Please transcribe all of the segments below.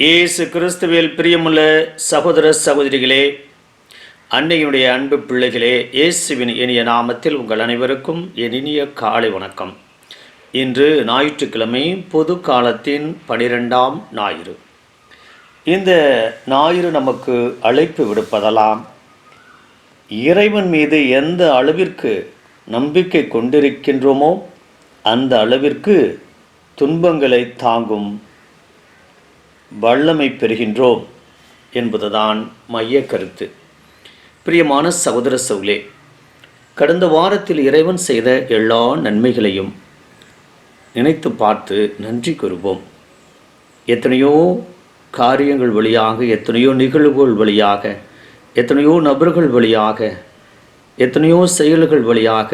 இயேசு கிறிஸ்துவில் பிரியமுள்ள சகோதர சகோதரிகளே அன்னையுடைய அன்பு பிள்ளைகளே இயேசுவின் இனிய நாமத்தில் உங்கள் அனைவருக்கும் என் இனிய காலை வணக்கம். இன்று ஞாயிற்றுக்கிழமை பொது காலத்தின் பனிரெண்டாம் ஞாயிறு. இந்த ஞாயிறு நமக்கு அழைப்பு விடுப்பதெல்லாம் இறைவன் மீது எந்த அளவிற்கு நம்பிக்கை கொண்டிருக்கின்றோமோ அந்த அளவிற்கு துன்பங்களை தாங்கும் வல்லமை பெறுகின்றோம் என்பதுதான் மைய கருத்து. பிரியமான சகோதர சவுலே கடந்த வாரத்தில் இறைவன் செய்த எல்லா நன்மைகளையும் நினைத்து பார்த்து நன்றி கூறுவோம். எத்தனையோ காரியங்கள் வழியாக எத்தனையோ நிகழ்வுகள் வழியாக எத்தனையோ நபர்கள் வழியாக எத்தனையோ செயல்கள் வழியாக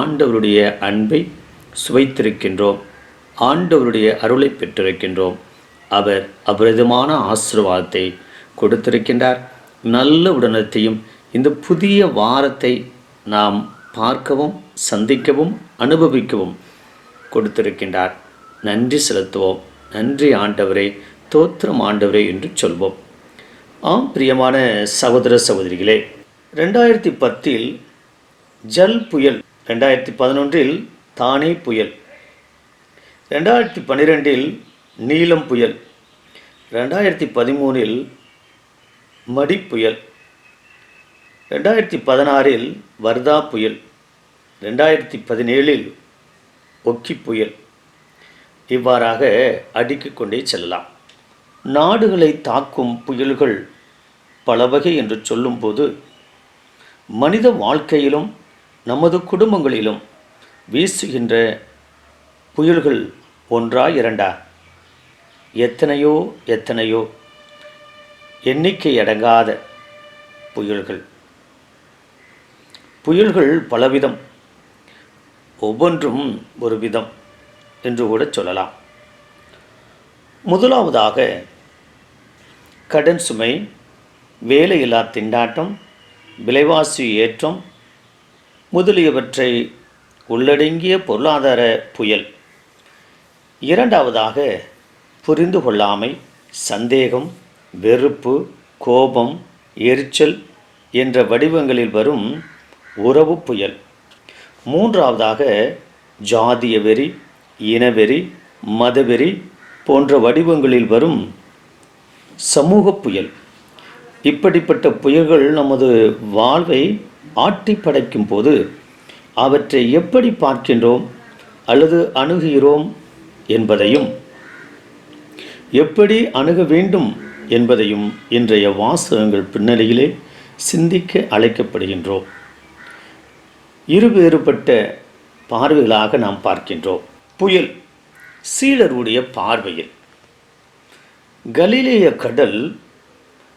ஆண்டவருடைய அன்பை சுவைத்திருக்கின்றோம் ஆண்டவருடைய அருளை பெற்றிருக்கின்றோம். அவர் அபரிதமான ஆசீர்வாதத்தை கொடுத்திருக்கின்றார். நல்ல உடனத்தையும் இந்த புதிய வாரத்தை நாம் பார்க்கவும் சந்திக்கவும் அனுபவிக்கவும் கொடுத்திருக்கின்றார். நன்றி செலுத்துவோம். நன்றி ஆண்டவரே தோத்திரம் ஆண்டவரே என்று சொல்வோம். ஆம் பிரியமான சகோதர சகோதரிகளே ரெண்டாயிரத்தி பத்தில் ஜல் புயல் ரெண்டாயிரத்தி பதினொன்றில் தானே புயல் ரெண்டாயிரத்தி பன்னிரெண்டில் நீலம் புயல். ரெண்டாயிரத்தி பதிமூணில் மடி புயல் ரெண்டாயிரத்தி பதினாறில் வர்தா புயல். ரெண்டாயிரத்தி பதினேழில் ஒக்கி புயல். இவ்வாறாக அடுக்கிக் கொண்டே செல்லலாம். நாடுகளை தாக்கும் புயல்கள் பல வகை என்று சொல்லும்போது மனித வாழ்க்கையிலும் நமது குடும்பங்களிலும் வீசுகின்ற புயல்கள் ஒன்றா இரண்டா? எத்தனையோ எத்தனையோ எண்ணிக்கை அடங்காத புயல்கள். புயல்கள் பலவிதம் ஒவ்வொன்றும் ஒரு விதம் என்று கூட சொல்லலாம். முதலாவதாக கடன் சுமை வேலையில்லா திண்டாட்டம் விலைவாசி ஏற்றம் முதலியவற்றை உள்ளடங்கிய பொருளாதார புயல். இரண்டாவதாக புரிந்து கொள்ளாமை சந்தேகம் வெறுப்பு கோபம் எரிச்சல் என்ற வடிவங்களில் வரும் உறவு புயல். மூன்றாவதாக ஜாதிய வெறி இனவெறி மதவெறி போன்ற வடிவங்களில் வரும் சமூக புயல். இப்படிப்பட்ட புயல்கள் நமது வாழ்வை ஆட்டி படைக்கும் போது அவற்றை எப்படி பார்க்கின்றோம் அல்லது அணுகுகிறோம் என்பதையும் எப்படி அணுக வேண்டும் என்பதையும் இன்றைய வாசகங்கள் பின்னணியிலே சிந்திக்க அழைக்கப்படுகின்றோம். இருவேறுபட்ட பார்வைகளாக நாம் பார்க்கின்றோம். புயல் சீலருடைய பார்வையில். கலிலேய கடல்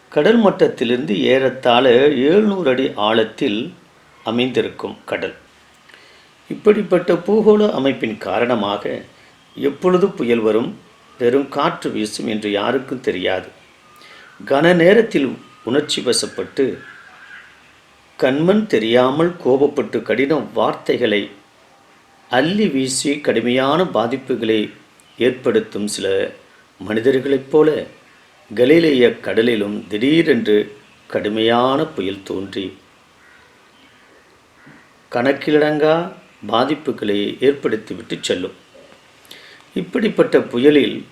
கடல் மட்டத்திலிருந்து ஏறத்தாழ எழுநூறு அடி ஆழத்தில் அமைந்திருக்கும் கடல். இப்படிப்பட்ட பூகோள அமைப்பின் காரணமாக எப்பொழுது புயல் வரும்? வெறும் காற்று வீசும் என்று யாருக்கும் தெரியாது. கன நேரத்தில் உணர்ச்சி வசப்பட்டு கண்மண் தெரியாமல் கோபப்பட்டு கடின வார்த்தைகளை அள்ளி வீசி கடுமையான பாதிப்புகளை ஏற்படுத்தும் சில மனிதர்களைப் போல கலிலேய கடலிலும் திடீரென்று கடுமையான புயல் தோன்றி கணக்கிலடங்கா பாதிப்புகளை ஏற்படுத்திவிட்டு செல்லும். இப்படிப்பட்ட புயலில்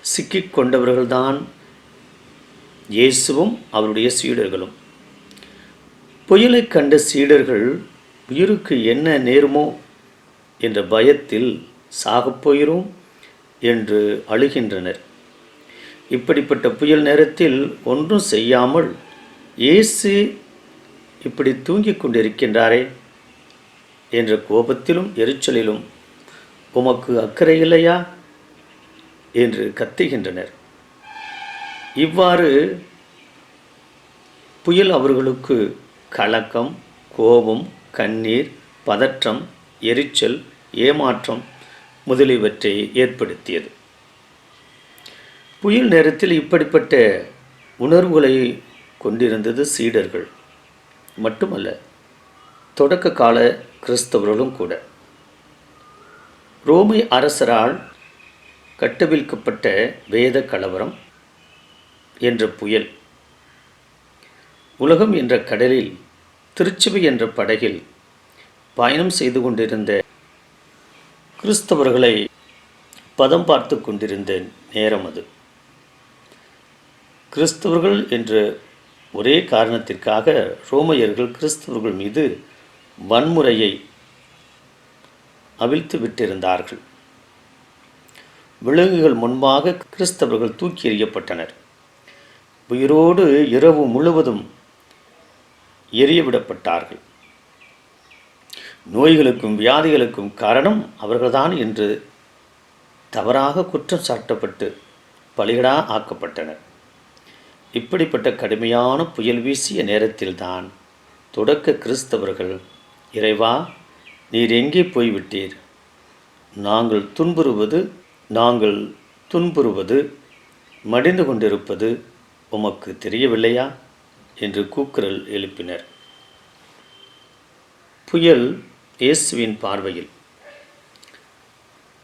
சிக்கிக் கொண்டவர்கள்தான் இயேசுவும் அவருடைய சீடர்களும். புயலை கண்ட சீடர்கள் உயிருக்கு என்ன நேருமோ? என்ற பயத்தில் சாகப் என்று அழுகின்றனர். இப்படிப்பட்ட புயல் நேரத்தில் ஒன்றும் செய்யாமல் இயேசு இப்படி தூங்கிக் கொண்டிருக்கின்றாரே என்ற கோபத்திலும் எரிச்சலிலும் உமக்கு அக்கறை இல்லையா? என்று கத்துகின்றனர். இவ்வாறு புயல் அவர்களுக்கு கலக்கம் கோபம் கண்ணீர் பதற்றம் எரிச்சல் ஏமாற்றம் முதலியவற்றை ஏற்படுத்தியது. புயல் நேரத்தில் இப்படிப்பட்ட உணர்வுகளை கொண்டிருந்தது சீடர்கள். மட்டுமல்ல தொடக்க கால கிறிஸ்தவர்களும் கூட. ரோமை அரசரால் கட்டவிழ்க்கப்பட்ட வேத கலவரம் என்ற புயல். உலகம் என்ற கடலில் திருச்சபை என்ற படகில் பயணம் செய்து கொண்டிருந்த கிறிஸ்தவர்களை பதம் பார்த்து கொண்டிருந்த நேரம் அது. கிறிஸ்தவர்கள் என்ற ஒரே காரணத்திற்காக ரோமையர்கள் கிறிஸ்தவர்கள் மீது வன்முறையை அவிழ்த்து விட்டிருந்தார்கள். விலங்குகள் முன்பாக கிறிஸ்தவர்கள் தூக்கி எறியப்பட்டனர். உயிரோடு இரவு முழுவதும் எரியவிடப்பட்டார்கள் நோய்களுக்கும் வியாதிகளுக்கும் காரணம் அவர்கள்தான் என்று தவறாக குற்றம் சாட்டப்பட்டு பலிகடா ஆக்கப்பட்டனர். இப்படிப்பட்ட கடுமையான புயல் வீசிய நேரத்தில்தான் தொடக்க கிறிஸ்தவர்கள் இறைவா நீர் எங்கே போய்விட்டீர்? நாங்கள் துன்புறுவது நாங்கள் துன்புறுவது மடிந்து கொண்டிருப்பது உமக்கு தெரியவில்லையா? என்று கூக்குரல் எழுப்பினர். புயல் இயேசுவின் பார்வையில்.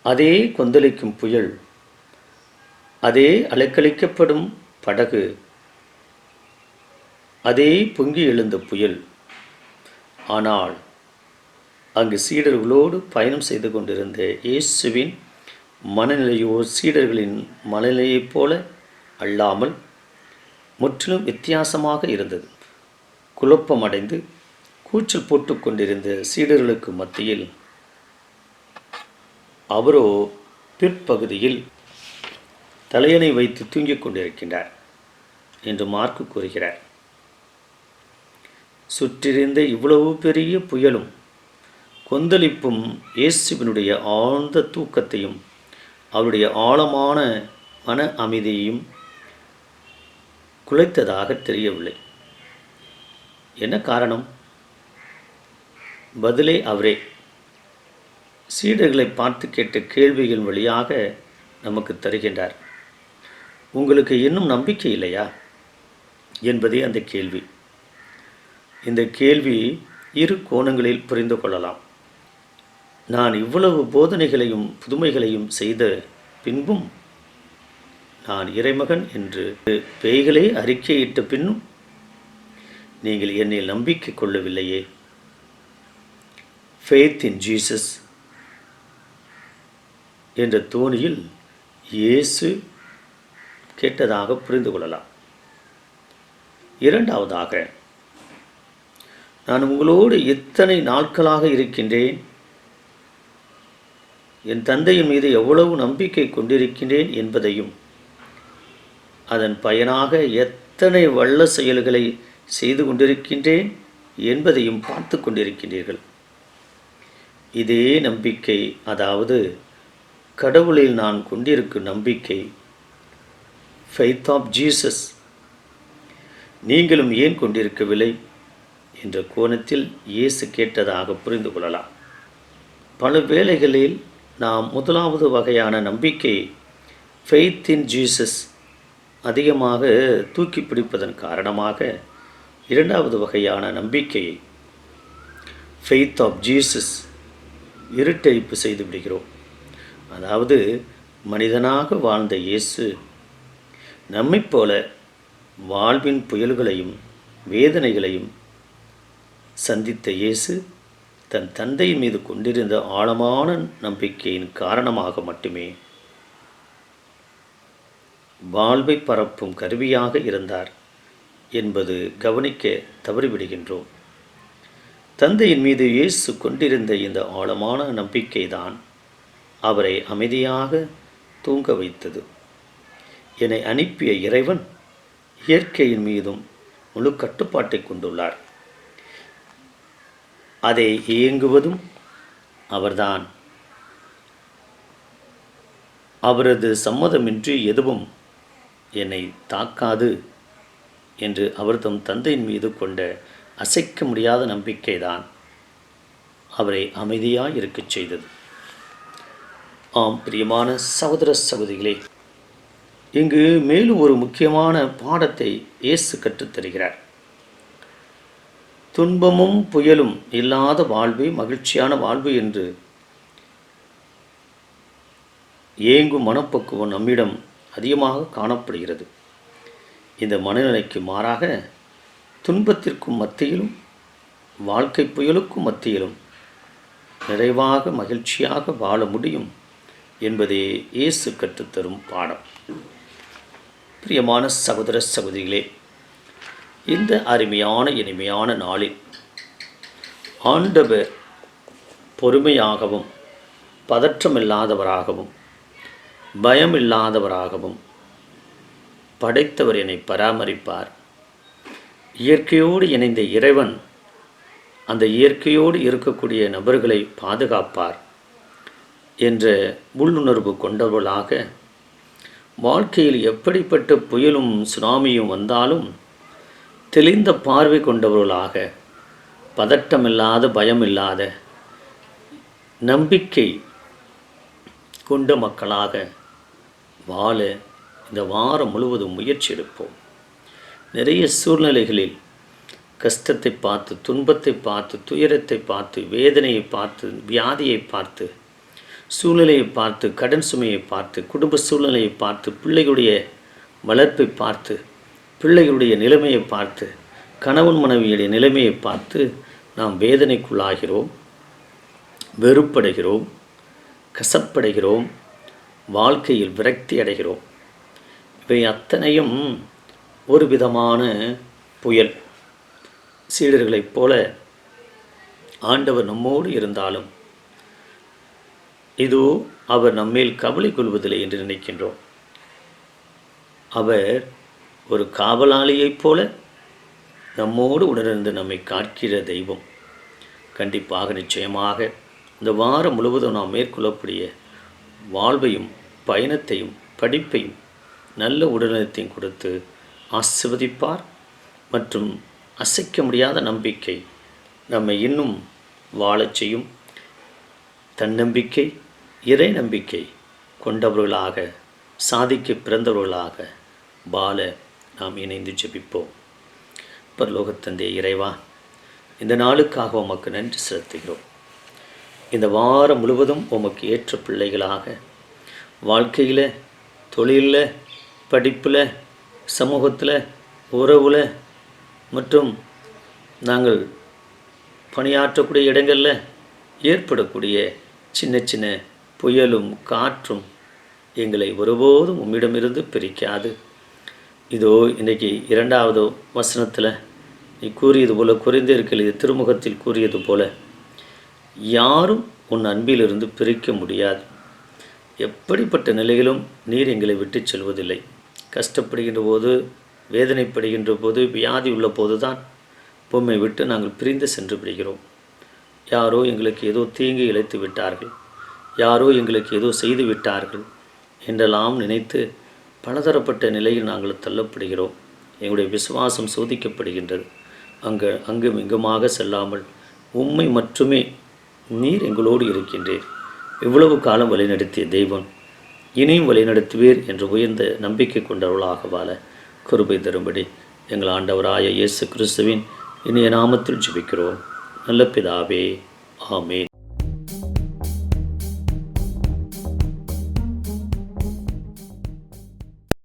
அதே கொந்தளிக்கும் புயல் அதே அலைக்கழிக்கப்படும் படகு அதே பொங்கி எழுந்த புயல். ஆனால் அங்கு சீடர்களோடு பயணம் செய்து கொண்டிருந்த இயேசுவின் மனநிலையோ சீடர்களின் மனநிலையைப் போல அல்லாமல் முற்றிலும் வித்தியாசமாக இருந்தது. குழப்பமடைந்து கூச்சல் போட்டு கொண்டிருந்த சீடர்களுக்கு மத்தியில் அவரோ பிற்பகுதியில் தலையணை வைத்து தூங்கிக் கொண்டிருக்கின்றார் என்று மார்க்கு கூறுகிறார். சுற்றிருந்த இவ்வளவு பெரிய புயலும் கொந்தளிப்பும் இயேசுவினுடைய ஆழ்ந்த தூக்கத்தையும் அவருடைய ஆழமான மன அமைதியையும் குலைத்ததாக தெரியவில்லை. என்ன காரணம்? பதிலே அவரே. சீடர்களை பார்த்து கேட்ட கேள்விகள் வழியாக நமக்கு தருகின்றார். உங்களுக்கு இன்னும் நம்பிக்கை இல்லையா? என்பதே அந்த கேள்வி. இந்த கேள்வி இரு கோணங்களில் புரிந்து கொள்ளலாம். நான் இவ்வளவு போதனைகளையும் புதுமைகளையும் செய்த பின்பும் நான் இறைமகன் என்று பேய்களே அறிக்கையிட்ட பின்னும் நீங்கள் என்னை நம்பிக்கை கொள்ளவில்லையே. ஃபேத் இன் ஜீசஸ் என்ற தோணியில் இயேசு கேட்டதாக புரிந்து கொள்ளலாம். இரண்டாவதாக நான் உங்களோடு எத்தனை நாட்களாக இருக்கின்றேன். என் தந்தையின் மீது எவ்வளவு நம்பிக்கை கொண்டிருக்கின்றேன் என்பதையும் அதன் பயனாக எத்தனை வல்ல செயல்களை செய்து கொண்டிருக்கின்றேன் என்பதையும் பார்த்து கொண்டிருக்கின்றீர்கள். இதே நம்பிக்கை அதாவது கடவுளில் நான் கொண்டிருக்கும் நம்பிக்கை ஃபெய்த் ஆஃப் ஜீசஸ் நீங்களும் ஏன் கொண்டிருக்கவில்லை? என்ற கோணத்தில் இயேசு கேட்டதாக புரிந்து கொள்ளலாம். பல வேளைகளில் நாம் முதலாவது வகையான நம்பிக்கை ஃபெய்த் இன் ஜீசஸ் அதிகமாக தூக்கி பிடிப்பதன் காரணமாக இரண்டாவது வகையான நம்பிக்கையை ஃபெய்த் ஆஃப் ஜீசஸ் இருட்டழிப்பு செய்து விடுகிறோம். அதாவது மனிதனாக வாழ்ந்த இயேசு நம்மைப் போல வாழ்வின் புயல்களையும் வேதனைகளையும் சந்தித்த இயேசு தன் தந்தையின் மீது கொண்டிருந்த ஆழமான நம்பிக்கையின் காரணமாக மட்டுமே வாழ்வை பரப்பும் கருவியாக இருந்தார் என்பது கவனிக்க தவறிவிடுகின்றோம். தந்தையின் மீது இயேசு கொண்டிருந்த இந்த ஆழமான நம்பிக்கைதான் அவரை அமைதியாக தூங்க வைத்தது. என்னை அனுப்பிய இறைவன் இயற்கையின் மீதும் முழு கட்டுப்பாட்டை கொண்டுள்ளார். அதை இயங்குவதும் அவர்தான். அவரது சம்மதமின்றி எதுவும் என்னை தாக்காது என்று அவர் தம் தந்தையின் மீது கொண்ட அசைக்க முடியாத நம்பிக்கைதான் அவரை அமைதியாக இருக்கச் செய்தது. ஆம் பிரியமான சகோதர சகோதரிகளே இங்கு மேலும் ஒரு முக்கியமான பாடத்தை இயேசு கற்றுத்தருகிறார். துன்பமும் புயலும் இல்லாத வாழ்வு மகிழ்ச்சியான வாழ்வு என்று ஏங்கும் மனப்பக்குவம் நம்மிடம் அதிகமாக காணப்படுகிறது. இந்த மனநிலைக்கு மாறாக துன்பத்திற்கும் மத்தியிலும் வாழ்க்கை புயலுக்கும் மத்தியிலும் நிறைவாக மகிழ்ச்சியாக வாழ முடியும் என்பதே இயேசு கற்றுத்தரும் பாடம். பிரியமான சகோதர சகோதரிகளே இந்த அருமையான இனிமையான நாளில் ஆண்டவர் பொறுமையாகவும் பதற்றமில்லாதவராகவும் பயமில்லாதவராகவும் படைத்தவர் என்னை பராமரிப்பார். இயற்கையோடு இணைந்த இறைவன் அந்த இயற்கையோடு இருக்கக்கூடிய நபர்களை பாதுகாப்பார் என்ற உள்ளுணர்வு கொண்டவர்களாக வாழ்க்கையில் எப்படிப்பட்ட புயலும் சுனாமியும் வந்தாலும் தெளிந்த பார்வை கொண்டவர்களாக பதட்டமில்லாத பயமில்லாத நம்பிக்கை கொண்ட மக்களாக வாழ இந்த வாரம் முழுவதும் முயற்சி எடுப்போம். நிறைய சூழ்நிலைகளில் கஷ்டத்தை பார்த்து துன்பத்தை பார்த்து துயரத்தை பார்த்து வேதனையை பார்த்து வியாதியை பார்த்து சூழ்நிலையை பார்த்து கடன் சுமையை பார்த்து குடும்ப சூழ்நிலையை பார்த்து பிள்ளைகளுடைய வளர்ப்பை பார்த்து பிள்ளைகளுடைய நிலைமையை பார்த்து கணவன் மனைவியுடைய நிலைமையை பார்த்து நாம் வேதனைக்குள்ளாகிறோம் வெறுப்படைகிறோம் கசப்படைகிறோம் வாழ்க்கையில் விரக்தி அடைகிறோம். இவை அத்தனையும் ஒரு விதமான புயல். சீடர்களைப் போல ஆண்டவர் நம்மோடு இருந்தாலும் இதோ அவர் நம்மேல் கவலை கொள்வதில்லை என்று நினைக்கின்றோம். அவர் ஒரு காவலாளியைப் போல நம்மோடு உணர்ந்து நம்மை காக்கிற தெய்வம். கண்டிப்பாக நிச்சயமாக இந்த வாரம் முழுவதும் நாம் மேற்கொள்ளக்கூடிய வாழ்வையும் பயணத்தையும் படிப்பையும் நல்ல உடல்நலத்தையும் கொடுத்து ஆசிர்வதிப்பார் மற்றும் அசைக்க முடியாத நம்பிக்கை நம்மை இன்னும் வாழச் செய்யும். தன்னம்பிக்கை இறை நம்பிக்கை கொண்டவர்களாக சாதிக்க பிறந்தவர்களாக வாழ நாம் இணைந்து ஜெபிப்போம். பரலோகத்தந்தை இறைவா இந்த நாளுக்காக உமக்கு நன்றி செலுத்துகிறோம். இந்த வாரம் முழுவதும் உமக்கு ஏற்ற பிள்ளைகளாக வாழ்க்கையில் தொழிலில் படிப்பில் சமூகத்தில் உறவில் மற்றும் நாங்கள் பணியாற்றக்கூடிய இடங்களில் ஏற்படக்கூடிய சின்ன சின்ன புயலும் காற்றும் எங்களை ஒருபோதும் உம்மிடமிருந்து பிரிக்காது. இதோ இன்றைக்கி இரண்டாவது வசனத்தில் நீ கூறியது போல குறைந்திருக்கல் இது திருமுகத்தில் கூறியது போல. யாரும் உன் அன்பிலிருந்து பிரிக்க முடியாது. எப்படிப்பட்ட நிலையிலும் நீர் எங்களை விட்டு செல்வதில்லை. கஷ்டப்படுகின்ற போது வேதனைப்படுகின்ற போது வியாதி உள்ள போது தான் பொம்மை விட்டு நாங்கள் பிரிந்து சென்று விடுகிறோம். யாரோ எங்களுக்கு ஏதோ தீங்கு இழைத்து விட்டார்கள். யாரோ எங்களுக்கு ஏதோ செய்து விட்டார்கள் என்றெல்லாம் நினைத்து பலதரப்பட்ட நிலையில் நாங்கள் தள்ளப்படுகிறோம். எங்களுடைய விசுவாசம் சோதிக்கப்படுகின்றது. அங்கு அங்கும் இங்குமாக செல்லாமல் உண்மை மட்டுமே நீர் எங்களோடு இருக்கின்றீர். இவ்வளவு காலம் வழிநடத்திய தெய்வம் இனியும் வழிநடத்துவீர் என்று உயர்ந்த நம்பிக்கை கொண்டவர்களாக வாழ கிருபை தரும்படி எங்கள் ஆண்டவராய இயேசு கிறிஸ்துவின் இனிய நாமத்தில் ஜெபிக்கிறோம். நல்ல பிதாவே ஆமேன்.